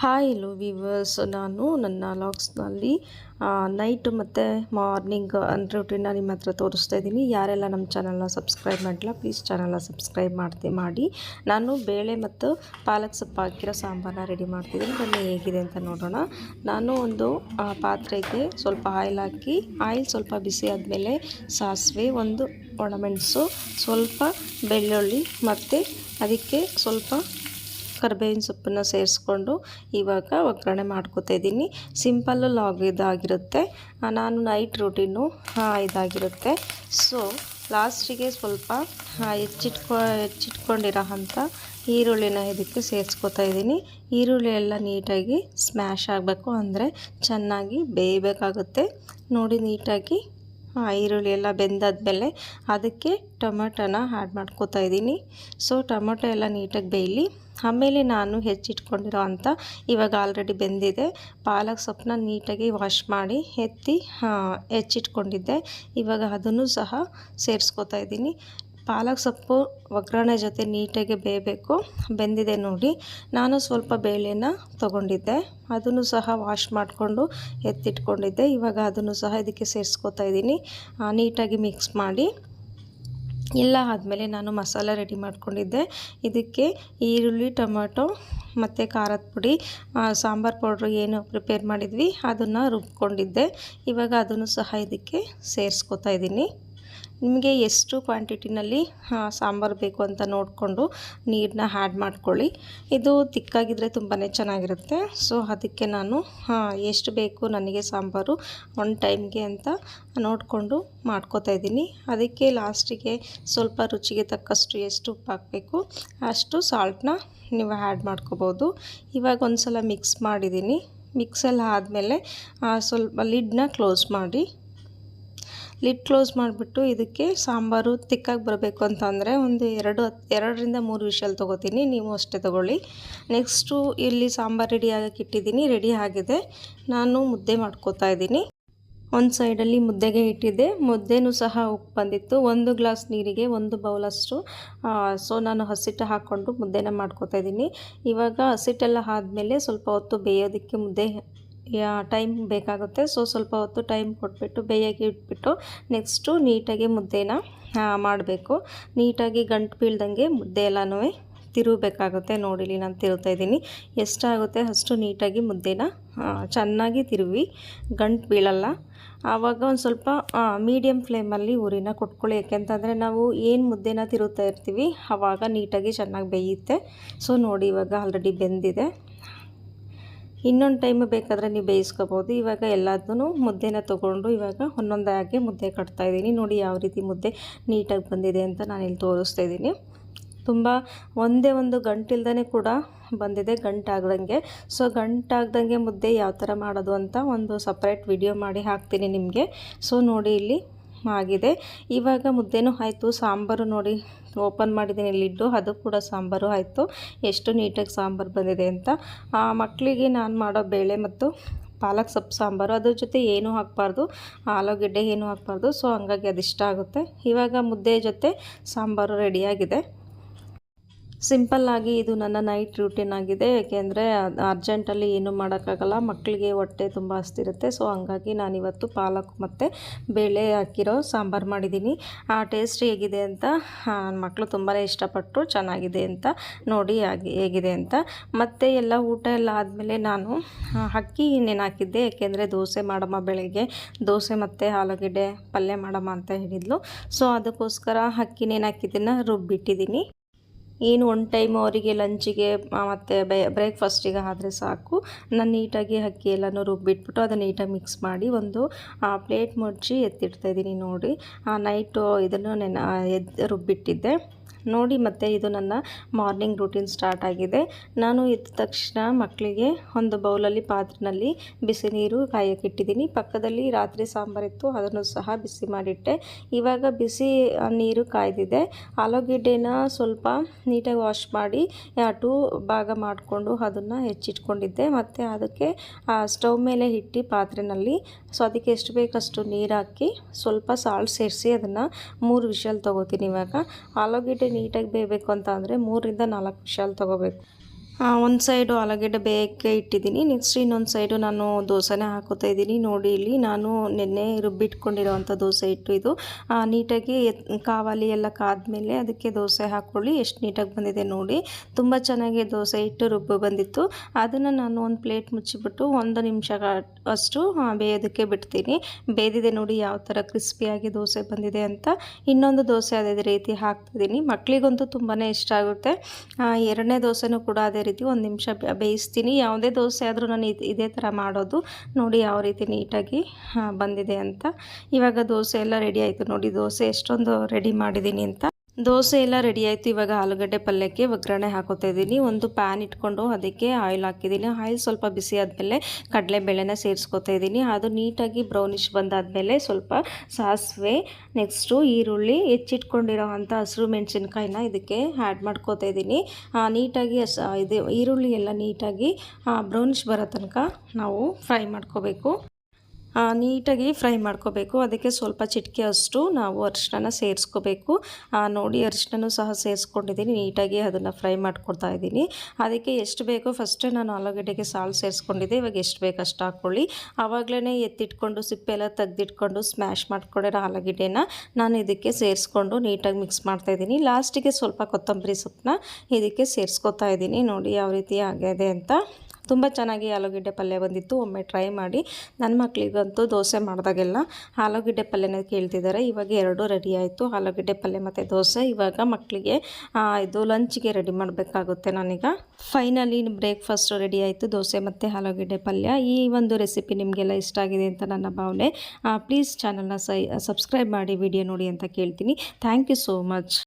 Hi hello viewers ನಾನು ನನ್ನ ಲಾಗ್ಸ್ನಲ್ಲಿ night ಮತ್ತು ಮಾರ್ನಿಂಗ್ ರೂಟೀನ ನಿಮ್ಮ ಹತ್ರ ತೋರಿಸ್ತಾ ಇದ್ದೀನಿ. ಯಾರೆಲ್ಲ ನಮ್ಮ ಚಾನಲ್ನ ಸಬ್ಸ್ಕ್ರೈಬ್ ಮಾಡಿಲ್ಲ ಪ್ಲೀಸ್ ಚಾನಲ್ನ ಸಬ್ಸ್ಕ್ರೈಬ್ ಮಾಡ್ತಿ ಮಾಡಿ. ನಾನು ಬೇಳೆ ಮತ್ತು ಪಾಲಕ್ ಸೊಪ್ಪು ಹಾಕಿರೋ ಸಾಂಬಾರನ್ನ ರೆಡಿ ಮಾಡ್ತಿದ್ದೀನಿ. ಬನ್ನಿ ಹೇಗಿದೆ ಅಂತ ನೋಡೋಣ. ನಾನು ಒಂದು ಪಾತ್ರೆಗೆ ಸ್ವಲ್ಪ ಆಯಿಲ್ ಹಾಕಿ ಆಯಿಲ್ ಸ್ವಲ್ಪ ಬಿಸಿ ಆದಮೇಲೆ ಸಾಸಿವೆ, ಒಂದು ಒಣಮೆಣಸು ಸ್ವಲ್ಪ ಬೆಳ್ಳುಳ್ಳಿ ಮತ್ತು ಅದಕ್ಕೆ ಸ್ವಲ್ಪ ಕರ್ಬೇವಿನ ಸೊಪ್ಪನ್ನ ಸೇರಿಸ್ಕೊಂಡು ಇವಾಗ ಒಗ್ಗರಣೆ ಮಾಡ್ಕೋತಾ ಇದ್ದೀನಿ. ಸಿಂಪಲ್ಲು ಲಾಗ್ ಇದಾಗಿರುತ್ತೆ. ನಾನು ನೈಟ್ ರೂಟೀನು ಇದಾಗಿರುತ್ತೆ. ಸೊ ಲಾಸ್ಟಿಗೆ ಸ್ವಲ್ಪ ಹೆಚ್ಚಿಟ್ಕೊ, ಹೆಚ್ಚಿಟ್ಕೊಂಡಿರೋ ಅಂಥ ಈರುಳ್ಳಿನ ಇದಕ್ಕೆ ಸೇರಿಸ್ಕೊತಾ ಇದ್ದೀನಿ. ಈರುಳ್ಳಿ ಎಲ್ಲ ನೀಟಾಗಿ ಸ್ಮ್ಯಾಶ್ ಆಗಬೇಕು. ಅಂದರೆ ಚೆನ್ನಾಗಿ ಬೇಯಬೇಕಾಗುತ್ತೆ. ನೋಡಿ, ನೀಟಾಗಿ ಈರುಳ್ಳಿ ಎಲ್ಲ ಬೆಂದಾದ್ಮೇಲೆ ಅದಕ್ಕೆ ಟೊಮೆಟೊನ ಆ್ಯಡ್ ಮಾಡ್ಕೋತಾ ಇದ್ದೀನಿ. ಸೊ ಟೊಮೆಟೊ ಎಲ್ಲ ನೀಟಾಗಿ ಬೇಯಲಿ. ಆಮೇಲೆ ನಾನು ಹೆಚ್ಚಿಟ್ಕೊಂಡಿರೋ ಅಂಥ ಇವಾಗ ಆಲ್ರೆಡಿ ಬೆಂದಿದೆ. ಪಾಲಕ್ ಸೊಪ್ಪನ್ನ ನೀಟಾಗಿ ವಾಶ್ ಮಾಡಿ ಎತ್ತಿ ಹೆಚ್ಚಿಟ್ಕೊಂಡಿದ್ದೆ. ಇವಾಗ ಅದನ್ನು ಸಹ ಸೇರಿಸ್ಕೊತಾ ಇದ್ದೀನಿ. ಪಾಲಕ್ ಸೊಪ್ಪು ಒಗ್ಗರಣೆ ಜೊತೆ ನೀಟಾಗಿ ಬೇಯಬೇಕು. ಬೆಂದಿದೆ ನೋಡಿ. ನಾನು ಸ್ವಲ್ಪ ಬೇಳೆನ ತೊಗೊಂಡಿದ್ದೆ. ಅದನ್ನು ಸಹ ವಾಶ್ ಮಾಡಿಕೊಂಡು ಎತ್ತಿಟ್ಕೊಂಡಿದ್ದೆ. ಇವಾಗ ಅದನ್ನು ಸಹ ಇದಕ್ಕೆ ಸೇರಿಸ್ಕೊತಾ ಇದ್ದೀನಿ. ನೀಟಾಗಿ ಮಿಕ್ಸ್ ಮಾಡಿ. ಎಲ್ಲ ಆದಮೇಲೆ ನಾನು ಮಸಾಲ ರೆಡಿ ಮಾಡ್ಕೊಂಡಿದ್ದೆ. ಇದಕ್ಕೆ ಈರುಳ್ಳಿ, ಟೊಮೆಟೊ ಮತ್ತು ಖಾರದ ಪುಡಿ ಸಾಂಬಾರು ಪೌಡ್ರು ಏನು ಪ್ರಿಪೇರ್ ಮಾಡಿದ್ವಿ, ಅದನ್ನು ರುಬ್ಕೊಂಡಿದ್ದೆ. ಇವಾಗ ಅದನ್ನು ಸಹ ಇದಕ್ಕೆ ಸೇರಿಸ್ಕೊತಾ ಇದ್ದೀನಿ. ನಿಮಗೆ ಎಷ್ಟು ಕ್ವಾಂಟಿಟಿನಲ್ಲಿ ಸಾಂಬಾರು ಬೇಕು ಅಂತ ನೋಡಿಕೊಂಡು ನೀರನ್ನ ಆ್ಯಡ್ ಮಾಡ್ಕೊಳ್ಳಿ. ಇದು ತಿಕ್ಕಾಗಿದ್ದರೆ ತುಂಬಾ ಚೆನ್ನಾಗಿರುತ್ತೆ. ಸೊ ಅದಕ್ಕೆ ನಾನು ಎಷ್ಟು ಬೇಕು ನನಗೆ ಸಾಂಬಾರು ಒನ್ ಟೈಮ್ಗೆ ಅಂತ ನೋಡಿಕೊಂಡು ಮಾಡ್ಕೋತಾ ಇದ್ದೀನಿ. ಅದಕ್ಕೆ ಲಾಸ್ಟಿಗೆ ಸ್ವಲ್ಪ ರುಚಿಗೆ ತಕ್ಕಷ್ಟು ಎಷ್ಟು ಉಪ್ಪು ಹಾಕಬೇಕು, ಅಷ್ಟು ಸಾಲ್ಟನ್ನ ನೀವು ಆ್ಯಡ್ ಮಾಡ್ಕೋಬೋದು. ಇವಾಗ ಒಂದು ಸಲ ಮಿಕ್ಸ್ ಮಾಡಿದ್ದೀನಿ. ಮಿಕ್ಸಲ್ಲಿ ಆದಮೇಲೆ ಸ್ವಲ್ಪ ಲಿಡ್ನ ಕ್ಲೋಸ್ ಮಾಡಿ ಲಿಡ್ ಕ್ಲೋಸ್ ಮಾಡಿಬಿಟ್ಟು ಇದಕ್ಕೆ ಸಾಂಬಾರು ತಿಕ್ಕಾಗಿ ಬರಬೇಕು ಅಂತ ಅಂದರೆ ಒಂದು ಎರಡು ಎರಡರಿಂದ ಮೂರು ವಿಷಲ್ ತೊಗೋತೀನಿ. ನೀವು ಅಷ್ಟೇ ತೊಗೊಳ್ಳಿ. ನೆಕ್ಸ್ಟು ಇಲ್ಲಿ ಸಾಂಬಾರು ರೆಡಿ ಆಗಕ್ಕೆ ಇಟ್ಟಿದ್ದೀನಿ. ರೆಡಿ ಆಗಿದೆ. ನಾನು ಮುದ್ದೆ ಮಾಡ್ಕೋತಾ ಇದ್ದೀನಿ. ಒಂದು ಸೈಡಲ್ಲಿ ಮುದ್ದೆಗೆ ಇಟ್ಟಿದ್ದೆ. ಮುದ್ದೆನೂ ಸಹ ಉಪ್ಪು ಬಂದಿತ್ತು. ಒಂದು ಗ್ಲಾಸ್ ನೀರಿಗೆ ಒಂದು ಬೌಲಷ್ಟು ಸೊ ನಾನು ಹಸಿಟ್ಟು ಹಾಕ್ಕೊಂಡು ಮುದ್ದೆನ ಮಾಡ್ಕೋತಾ ಇದ್ದೀನಿ. ಇವಾಗ ಹಸಿಟ್ಟೆಲ್ಲ ಆದಮೇಲೆ ಸ್ವಲ್ಪ ಹೊತ್ತು ಬೇಯೋದಕ್ಕೆ ಮುದ್ದೆ ಟೈಮ್ ಬೇಕಾಗುತ್ತೆ. ಸೊ, ಸ್ವಲ್ಪ ಹೊತ್ತು ಟೈಮ್ ಕೊಟ್ಬಿಟ್ಟು, ಬೇಯಕ್ಕೆ ಇಟ್ಬಿಟ್ಟು ನೆಕ್ಸ್ಟು ನೀಟಾಗಿ ಮುದ್ದೆನ ಮಾಡಬೇಕು. ನೀಟಾಗಿ ಗಂಟು ಬೀಳ್ದಂಗೆ ಮುದ್ದೆ ಎಲ್ಲನೂ ತಿರುಗಬೇಕಾಗುತ್ತೆ. ನೋಡಿಲಿ ನಾನು ತಿರುಗ್ತಾ ಇದ್ದೀನಿ. ಎಷ್ಟಾಗುತ್ತೆ? ಅಷ್ಟು ನೀಟಾಗಿ ಮುದ್ದೆನ ಚೆನ್ನಾಗಿ ತಿರುವಿ. ಗಂಟು ಬೀಳಲ್ಲ. ಆವಾಗ ಒಂದು ಸ್ವಲ್ಪ ಮೀಡಿಯಮ್ ಫ್ಲೇಮಲ್ಲಿ ಊರಿನ ಕೊಟ್ಕೊಳ್ಳಿ. ಯಾಕೆಂತಂದರೆ ನಾವು ಏನು ಮುದ್ದೆನ ತಿರುತ್ತಾ ಇರ್ತೀವಿ ಆವಾಗ ನೀಟಾಗಿ ಚೆನ್ನಾಗಿ ಬೇಯುತ್ತೆ. ಸೊ, ನೋಡಿ ಇವಾಗ ಆಲ್ರೆಡಿ ಬೆಂದಿದೆ. ಇನ್ನೊಂದು ಟೈಮ್ ಬೇಕಾದರೆ ನೀವು ಬೇಯಿಸ್ಕೋಬೋದು. ಇವಾಗ ಎಲ್ಲದನ್ನೂ ಮುದ್ದೆನ ತೊಗೊಂಡು ಇವಾಗ ಒಂದೊಂದಾಗಿ ಮುದ್ದೆ ಕಟ್ತಾ ಇದ್ದೀನಿ. ನೋಡಿ ಯಾವ ರೀತಿ ಮುದ್ದೆ ನೀಟಾಗಿ ಬಂದಿದೆ ಅಂತ ನಾನು ಇಲ್ಲಿ ತೋರಿಸ್ತಾ ಇದ್ದೀನಿ. ತುಂಬ ಒಂದೇ ಒಂದು ಗಂಟಿಲ್ದೇ ಕೂಡ ಬಂದಿದೆ, ಗಂಟಾಗ್ದಂಗೆ. ಸೊ ಗಂಟಾಗ್ದಂಗೆ ಮುದ್ದೆ ಯಾವ ಥರ ಮಾಡೋದು ಅಂತ ಒಂದು ಸಪ್ರೇಟ್ ವಿಡಿಯೋ ಮಾಡಿ ಹಾಕ್ತೀನಿ ನಿಮಗೆ. ಸೊ ನೋಡಿ ಇಲ್ಲಿ ಆಗಿದೆ. ಇವಾಗ ಮುದ್ದೆನೂ ಆಯಿತು. ಸಾಂಬಾರು ನೋಡಿ ಓಪನ್ ಮಾಡಿದ್ದೀನಿ. ಲಿಡ್ಡು ಅದು ಕೂಡ ಸಾಂಬಾರು ಆಯಿತು. ಎಷ್ಟು ನೀಟಾಗಿ ಸಾಂಬಾರು ಬಂದಿದೆ ಅಂತ. ಆ, ಮಕ್ಕಳಿಗೆ ನಾನು ಮಾಡೋ ಬೇಳೆ ಮತ್ತು ಪಾಲಕ್ ಸೊಪ್ಪು ಸಾಂಬಾರು ಅದ್ರ ಜೊತೆ ಏನೂ ಹಾಕಬಾರ್ದು. ಆಲೂಗೆಡ್ಡೆ ಏನೂ ಹಾಕಬಾರ್ದು. ಸೊ ಹಂಗಾಗಿ ಇಷ್ಟ ಆಗುತ್ತೆ. ಇವಾಗ ಮುದ್ದೆ ಜೊತೆ ಸಾಂಬಾರು ರೆಡಿಯಾಗಿದೆ ಸಿಂಪಲ್ಲಾಗಿ ಇದು ನನ್ನ ನೈಟ್ ರೂಟೀನ್ ಆಗಿದೆ. ಏಕೆಂದರೆ ಅರ್ಜೆಂಟಲ್ಲಿ ಏನೂ ಮಾಡೋಕ್ಕಾಗಲ್ಲ. ಮಕ್ಕಳಿಗೆ ಹೊಟ್ಟೆ ತುಂಬ ಹಸ್ತಿರುತ್ತೆ ಸೊ ಹಂಗಾಗಿ ನಾನಿವತ್ತು ಪಾಲಕ್ ಮತ್ತು ಬೇಳೆ ಹಾಕಿರೋ ಸಾಂಬಾರು ಮಾಡಿದ್ದೀನಿ. ಆ ಟೇಸ್ಟ್ ಹೇಗಿದೆ ಅಂತ ಮಕ್ಕಳು ತುಂಬಾ ಇಷ್ಟಪಟ್ಟರು ಚೆನ್ನಾಗಿದೆ ಅಂತ, ನೋಡಿ ಹಾಗೆ ಹೇಗಿದೆ ಅಂತ. ಮತ್ತು ಎಲ್ಲ ಊಟ ಎಲ್ಲ ಆದಮೇಲೆ ನಾನು ಅಕ್ಕಿ ನೆನೆ ಹಾಕಿದ್ದೆ. ಏಕೆಂದರೆ ದೋಸೆ ಮಾಡಮ್ಮ ಬೆಳಗ್ಗೆ. ದೋಸೆ ಮತ್ತು ಆಲೂಗೆಡ್ಡೆ ಪಲ್ಯ ಮಾಡಮ್ಮ ಅಂತ ಹೇಳಿದ್ಲು. ಸೊ ಅದಕ್ಕೋಸ್ಕರ ಅಕ್ಕಿ ನೆನೆ ಹಾಕಿದ್ದನ್ನು ರುಬ್ಬಿಟ್ಟಿದ್ದೀನಿ. ಏನು ಒನ್ ಟೈಮ್ ಅವರಿಗೆ ಲಂಚಿಗೆ ಮತ್ತು ಬ್ರೇಕ್ಫಾಸ್ಟಿಗೆ ಆದರೆ ಸಾಕು. ನಾನು ನೀಟಾಗಿ ಅಕ್ಕಿ ಎಲ್ಲನೂ ರುಬ್ಬಿಟ್ಬಿಟ್ಟು ಅದನ್ನು ನೀಟಾಗಿ ಮಿಕ್ಸ್ ಮಾಡಿ ಒಂದು ಪ್ಲೇಟ್ ಮುಚ್ಚಿ ಎತ್ತಿಡ್ತಾ ಇದ್ದೀನಿ ನೋಡಿ. ನೈಟು ಇದನ್ನು ನೆನ ಎದ್ದು ರುಬ್ಬಿಟ್ಟಿದ್ದೆ. ನೋಡಿ ಮತ್ತೆ ಇದು ನನ್ನ ಮಾರ್ನಿಂಗ್ ರೂಟೀನ್ ಸ್ಟಾರ್ಟ್ ಆಗಿದೆ. ನಾನು ಎದ್ದ ತಕ್ಷಣ ಮಕ್ಕಳಿಗೆ ಒಂದು ಬೌಲಲ್ಲಿ ಪಾತ್ರೆನಲ್ಲಿ ಬಿಸಿ ನೀರು ಕಾಯಕ್ಕೆ ಇಟ್ಟಿದ್ದೀನಿ. ಪಕ್ಕದಲ್ಲಿ ರಾತ್ರಿ ಸಾಂಬಾರಿತ್ತು ಅದನ್ನು ಸಹ ಬಿಸಿ ಮಾಡಿಟ್ಟೆ. ಇವಾಗ ಬಿಸಿ ನೀರು ಕಾಯ್ದಿದೆ. ಆಲೂಗೆಡ್ಡೆನ ಸ್ವಲ್ಪ ನೀಟಾಗಿ ವಾಶ್ ಮಾಡಿ ಟೂ ಭಾಗ ಮಾಡಿಕೊಂಡು ಅದನ್ನು ಹೆಚ್ಚಿಟ್ಕೊಂಡಿದ್ದೆ. ಮತ್ತು ಅದಕ್ಕೆ ಸ್ಟವ್ ಮೇಲೆ ಇಟ್ಟು ಪಾತ್ರೆನಲ್ಲಿ, ಸೊ ಅದಕ್ಕೆ ಎಷ್ಟು ಬೇಕಷ್ಟು ನೀರು ಹಾಕಿ, ಸ್ವಲ್ಪ ಸಾಲ್ಟ್ ಸೇರಿಸಿ ಅದನ್ನು ಮೂರು ವಿಷಲ್ ತೊಗೋತೀನಿ ಇವಾಗ. ಆಲೂಗೆಡ್ಡೆ ನೀಟಾಗಿ ಬೇಯಬೇಕು ಅಂತ ಅಂದರೆ ಮೂರರಿಂದ ನಾಲ್ಕು ವಿಷಲ್ ತೊಗೋಬೇಕು. ಒಂದು ಸೈಡು ಆಲೂಗಡ್ಡೆ ಬೇಯಕ್ಕೆ ಇಟ್ಟಿದ್ದೀನಿ. ನೆಕ್ಸ್ಟ್ ಇನ್ನೊಂದು ಸೈಡು ನಾನು ದೋಸೆನೇ ಹಾಕೋತಾ ಇದ್ದೀನಿ. ನೋಡಿ ಇಲ್ಲಿ ನಾನು ನಿನ್ನೆ ರುಬ್ಬಿಟ್ಕೊಂಡಿರೋವಂಥ ದೋಸೆ ಇಟ್ಟು ಇದು. ನೀಟಾಗಿ ಕಾವಾಲಿ ಎಲ್ಲ ಕಾದ್ಮೇಲೆ ಅದಕ್ಕೆ ದೋಸೆ ಹಾಕ್ಕೊಳ್ಳಿ ಎಷ್ಟು ನೀಟಾಗಿ ಬಂದಿದೆ ನೋಡಿ. ತುಂಬ ಚೆನ್ನಾಗಿ ದೋಸೆ ಇಟ್ಟು ರುಬ್ಬು ಬಂದಿತ್ತು. ಅದನ್ನು ನಾನು ಒಂದು ಪ್ಲೇಟ್ ಮುಚ್ಚಿಬಿಟ್ಟು ಒಂದು ನಿಮಿಷ ಅಷ್ಟು ಬೇಯೋದಕ್ಕೆ ಬಿಡ್ತೀನಿ. ಬೇದಿದೆ ನೋಡಿ ಯಾವ ಥರ ಕ್ರಿಸ್ಪಿಯಾಗಿ ದೋಸೆ ಬಂದಿದೆ ಅಂತ. ಇನ್ನೊಂದು ದೋಸೆ ಅದೇ ರೀತಿ ಹಾಕ್ತಿದ್ದೀನಿ ಮಕ್ಕಳಿಗಂತೂ ತುಂಬಾ ಇಷ್ಟ ಆಗುತ್ತೆ. ಎರಡನೇ ದೋಸೆನೂ ಕೂಡ ಅದೇ ಒಂದು ನಿಮಿಷ ಬೇಯಿಸ್ತೀನಿ. ಯಾವುದೇ ದೋಸೆ ಆದರೂ ನಾನು ಇದು, ಇದೇ ಥರ ಮಾಡೋದು. ನೋಡಿ ಯಾವ ರೀತಿ ನೀಟಾಗಿ ಬಂದಿದೆ ಅಂತ. ಇವಾಗ ದೋಸೆ ಎಲ್ಲ ರೆಡಿ ಆಯಿತು. ನೋಡಿ ದೋಸೆ ಎಷ್ಟೊಂದು ರೆಡಿ ಮಾಡಿದ್ದೀನಿ ಅಂತ. ದೋಸೆ ಎಲ್ಲ ರೆಡಿ ಆಯಿತು. ಇವಾಗ ಆಲೂಗಡ್ಡೆ ಪಲ್ಯಕ್ಕೆ ಒಗ್ಗರಣೆ ಹಾಕೋತಾ ಇದ್ದೀನಿ. ಒಂದು ಪ್ಯಾನ್ ಇಟ್ಕೊಂಡು ಅದಕ್ಕೆ ಆಯಿಲ್ ಹಾಕಿದ್ದೀನಿ. ಆಯಿಲ್ ಸ್ವಲ್ಪ ಬಿಸಿ ಆದಮೇಲೆ ಕಡಲೆಬೇಳೆನ ಸೇರಿಸ್ಕೊತಾ ಇದ್ದೀನಿ. ಅದು ನೀಟಾಗಿ ಬ್ರೌನಿಷ್ ಬಂದಾದಮೇಲೆ ಸ್ವಲ್ಪ ಸಾಸಿವೆ ನೆಕ್ಸ್ಟು ಈರುಳ್ಳಿ ಹೆಚ್ಚಿಟ್ಕೊಂಡಿರೋ ಅಂಥ ಹಸಿರು ಮೆಣಸಿನ್ಕಾಯಿನ ಇದಕ್ಕೆ ಆ್ಯಡ್ ಮಾಡ್ಕೋತಾ ಇದ್ದೀನಿ. ನೀಟಾಗಿ ಇದು ಈರುಳ್ಳಿ ಎಲ್ಲ ನೀಟಾಗಿ ಬ್ರೌನಿಷ್ ಬರೋ ತನಕ ನಾವು ಫ್ರೈ ಮಾಡ್ಕೋಬೇಕು. ನೀಟಾಗಿ ಫ್ರೈ ಮಾಡ್ಕೋಬೇಕು. ಅದಕ್ಕೆ ಸ್ವಲ್ಪ ಚಿಟಿಕೆ ಅಷ್ಟು ನಾವು ಅರಿಶಿನ ಸೇರಿಸ್ಕೋಬೇಕು. ನೋಡಿ ಅರಿಶಿನ ಸಹ ಸೇರಿಸ್ಕೊಂಡಿದ್ದೀನಿ. ನೀಟಾಗಿ ಅದನ್ನು ಫ್ರೈ ಮಾಡ್ಕೊಡ್ತಾ ಇದ್ದೀನಿ. ಅದಕ್ಕೆ ಎಷ್ಟು ಬೇಕೋ ಫಸ್ಟೇ ನಾನು ಆಲೂಗಡ್ಡೆಗೆ ಸಾಲು ಸೇರಿಸ್ಕೊಂಡಿದ್ದೆ. ಇವಾಗ ಎಷ್ಟು ಬೇಕು ಅಷ್ಟು ಹಾಕ್ಕೊಳ್ಳಿ ಆವಾಗಲೇ ಎತ್ತಿಟ್ಕೊಂಡು ಸಿಪ್ಪೆ ಎಲ್ಲ ತೆಗೆದಿಟ್ಕೊಂಡು ಸ್ಮ್ಯಾಶ್ ಮಾಡ್ಕೊಂಡಿರೋ ಆಲೂಗಡ್ಡೆನ ನಾನು ಇದಕ್ಕೆ ಸೇರಿಸ್ಕೊಂಡು ನೀಟಾಗಿ ಮಿಕ್ಸ್ ಮಾಡ್ತಾ ಇದ್ದೀನಿ. ಲಾಸ್ಟಿಗೆ ಸ್ವಲ್ಪ ಕೊತ್ತಂಬರಿ ಸೊಪ್ಪನ್ನ ಇದಕ್ಕೆ ಸೇರಿಸ್ಕೊತಾ ಇದ್ದೀನಿ. ನೋಡಿ, ಯಾವ ರೀತಿ ಆಗಿದೆ ಅಂತ. ತುಂಬ ಚೆನ್ನಾಗಿ ಆಲೂಗೆಡ್ಡೆ ಪಲ್ಯ ಬಂದಿತ್ತು. ಒಮ್ಮೆ ಟ್ರೈ ಮಾಡಿ. ನನ್ನ ಮಕ್ಕಳಿಗಂತೂ ದೋಸೆ ಮಾಡಿದಾಗೆಲ್ಲ ಆಲೂಗೆಡ್ಡೆ ಪಲ್ಯನ ಕೇಳ್ತಿದ್ದಾರೆ ಇವಾಗ ಎರಡೂ ರೆಡಿ ಆಯಿತು. ಆಲೂಗಡ್ಡೆ ಪಲ್ಯ ಮತ್ತು ದೋಸೆ. ಇವಾಗ ಮಕ್ಕಳಿಗೆ ಇದು ಲಂಚ್ಗೆ ರೆಡಿ ಮಾಡಬೇಕಾಗುತ್ತೆ ನಾನೀಗ. ಫೈನಲಿ ಬ್ರೇಕ್ಫಾಸ್ಟ್ ರೆಡಿ ಆಯಿತು. ದೋಸೆ ಮತ್ತು ಆಲೂಗಡ್ಡೆ ಪಲ್ಯ. ಈ ಒಂದು ರೆಸಿಪಿ ನಿಮಗೆಲ್ಲ ಇಷ್ಟ ಆಗಿದೆ ಅಂತ ನನ್ನ ಭಾವನೆ. ಪ್ಲೀಸ್ ಚಾನಲ್ನ ಸೈ, ಸಬ್ಸ್ಕ್ರೈಬ್ ಮಾಡಿ, ವಿಡಿಯೋ ನೋಡಿ ಅಂತ ಕೇಳ್ತೀನಿ. Thank you so much.